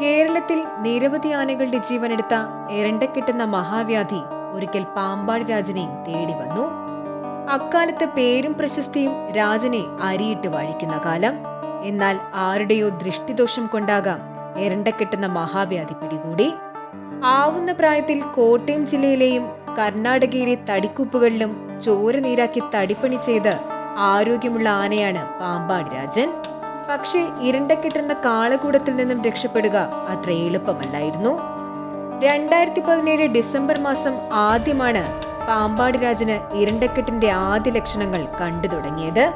കേരളത്തിൽ നിരവധി ആനകളുടെ ജീവനെടുത്ത എരണ്ടക്കെട്ടുന്ന മഹാവ്യാധി ഒരിക്കൽ പാമ്പാടി രാജനെ തേടി വന്നു. അക്കാലത്ത് പേരും പ്രശസ്തിയും രാജനെ അരിയിട്ട് വാഴിക്കുന്ന കാലം. എന്നാൽ ആരുടെയോ ദൃഷ്ടിദോഷം കൊണ്ടാകാം എരണ്ടക്കെട്ടുന്ന മഹാവ്യാധി പിടികൂടി. ആവുന്ന പ്രായത്തിൽ കോട്ടയം ജില്ലയിലെയും കർണാടകയിലെ തടിക്കുപ്പുകളിലും ചോര നീരാക്കി തടിപ്പണി ചെയ്ത് ആരോഗ്യമുള്ള ആനയാണ് പാമ്പാടി രാജൻ. പക്ഷേ കിട്ടുന്ന കാളകൂടത്തിൽ നിന്നും രക്ഷപ്പെടുക അത്ര എളുപ്പമല്ലായിരുന്നു. രണ്ടായിരത്തി പതിനേഴ് ഡിസംബർ മാസം ആദ്യമാണ് പാമ്പാടി രാജന് ഇരണ്ടക്കെട്ടിന്റെ ആദ്യ ലക്ഷണങ്ങൾ കണ്ടു തുടങ്ങിയത്.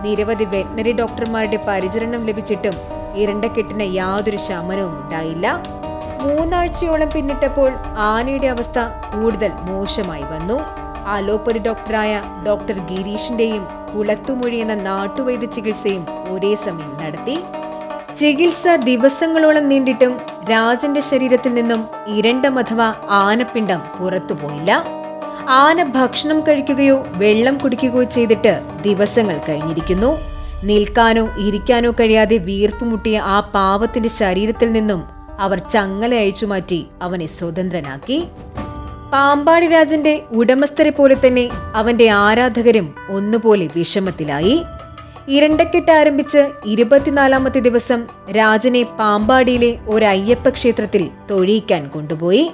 നിരവധി വെറ്റിനറി ഡോക്ടർമാരുടെ പരിചരണം ലഭിച്ചിട്ടും ഇരണ്ടക്കെട്ടിന് യാതൊരു ശമനവും ഉണ്ടായില്ല. മൂന്നാഴ്ചയോളം പിന്നിട്ടപ്പോൾ ആനയുടെ അവസ്ഥ കൂടുതൽ മോശമായി വന്നു. അലോപ്പതി ഡോക്ടറായ ഡോക്ടർ ഗിരീഷിന്റെയും കുളത്തുമൊഴി എന്ന നാട്ടുവൈദ്യ ചികിത്സയും ഒരേ സമയം നടത്തി. ചികിത്സ ദിവസങ്ങളോളം നീണ്ടിട്ടും രാജന്റെ ശരീരത്തിൽ നിന്നും ഇരണ്ടം അഥവാ ആനപ്പിണ്ടം പുറത്തുപോയില്ല. ആന ഭക്ഷണം കഴിക്കുകയോ വെള്ളം കുടിക്കുകയോ ചെയ്തിട്ട് ദിവസങ്ങൾ കഴിഞ്ഞിരിക്കുന്നു. നിൽക്കാനോ ഇരിക്കാനോ കഴിയാതെ വീർപ്പുമുട്ടിയ ആ പാവത്തിന്റെ ശരീരത്തിൽ നിന്നും അവർ ചങ്ങല അഴിച്ചുമാറ്റി അവനെ സ്വതന്ത്രനാക്കി. പാമ്പാടി രാജന്റെ ഉടമസ്ഥരെ പോലെ തന്നെ അവന്റെ ആരാധകരും ഒന്നുപോലെ വിഷമത്തിലായി. ഇരണ്ടക്കെട്ട് ആരംഭിച്ച് ഇരുപത്തിനാലാമത്തെ ദിവസം രാജനെ പാമ്പാടിയിലെ ഒരു അയ്യപ്പ ക്ഷേത്രത്തിൽ തൊഴിയിക്കാൻ കൊണ്ടുപോയി.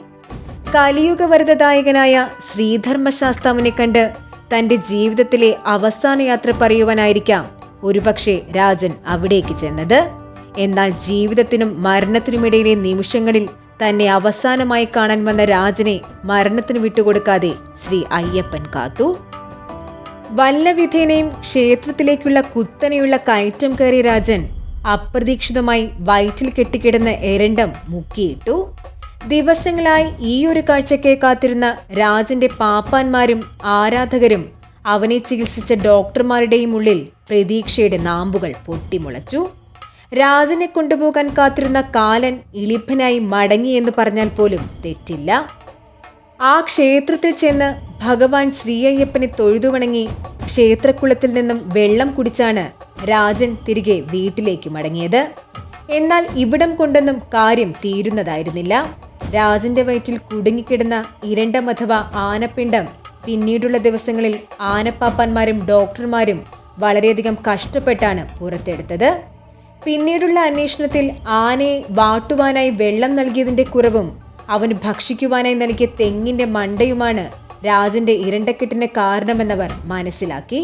കലിയുഗ വരദായകനായ ശ്രീധർമ്മശാസ്താവിനെ കണ്ട് തന്റെ ജീവിതത്തിലെ അവസാന യാത്ര പറയുവാനായിരിക്കാം ഒരുപക്ഷെ രാജൻ അവിടേക്ക് ചെന്നത്. എന്നാൽ ജീവിതത്തിനും മരണത്തിനുമിടയിലെ നിമിഷങ്ങളിൽ തന്നെ അവസാനമായി കാണാൻ വന്ന രാജനെ മരണത്തിന് വിട്ടുകൊടുക്കാതെ ശ്രീ അയ്യപ്പൻ കാത്തു. വല്ലവിധേനയും ക്ഷേത്രത്തിലേക്കുള്ള കുത്തനെയുള്ള കയറ്റം കയറിയ രാജൻ അപ്രതീക്ഷിതമായി വയറ്റിൽ കെട്ടിക്കിടന്ന എരണ്ടം മുക്കിയിട്ടു. ദിവസങ്ങളായി ഈ ഒരു കാഴ്ചയ്ക്ക് കാത്തിരുന്ന രാജന്റെ പാപ്പാന്മാരും ആരാധകരും അവനെ ചികിത്സിച്ച ഡോക്ടർമാരുടെയും ഉള്ളിൽ പ്രതീക്ഷയുടെ നാമ്പുകൾ പൊട്ടിമുളച്ചു. രാജനെ കൊണ്ടുപോകാൻ കാത്തിരുന്ന കാലൻ ഇളിപ്പനായി മടങ്ങി എന്ന് പറഞ്ഞാൽ പോലും തെറ്റില്ല. ആ ക്ഷേത്രത്തിൽ ചെന്ന് ഭഗവാൻ തൊഴുതു തൊഴുതുവണങ്ങി ക്ഷേത്രക്കുളത്തിൽ നിന്നും വെള്ളം കുടിച്ചാണ് രാജൻ തിരികെ വീട്ടിലേക്ക് മടങ്ങിയത്. എന്നാൽ ഇവിടം കൊണ്ടൊന്നും കാര്യം തീരുന്നതായിരുന്നില്ല. രാജന്റെ വയറ്റിൽ കുടുങ്ങിക്കിടന്ന ഇരണ്ടം അഥവാ ആനപ്പിണ്ടം പിന്നീടുള്ള ദിവസങ്ങളിൽ ആനപ്പാപ്പാന്മാരും ഡോക്ടർമാരും വളരെയധികം കഷ്ടപ്പെട്ടാണ് പുറത്തെടുത്തത്. പിന്നീടുള്ള അന്വേഷണത്തിൽ ആനയെ വാട്ടുവാനായി വെള്ളം നൽകിയതിന്റെ കുറവും അവന് ഭക്ഷിക്കുവാനായി നൽകിയ തെങ്ങിന്റെ മണ്ടയുമാണ് രാജന്റെ ഇരണ്ടക്കെട്ടിന് കാരണമെന്നവർ മനസ്സിലാക്കി.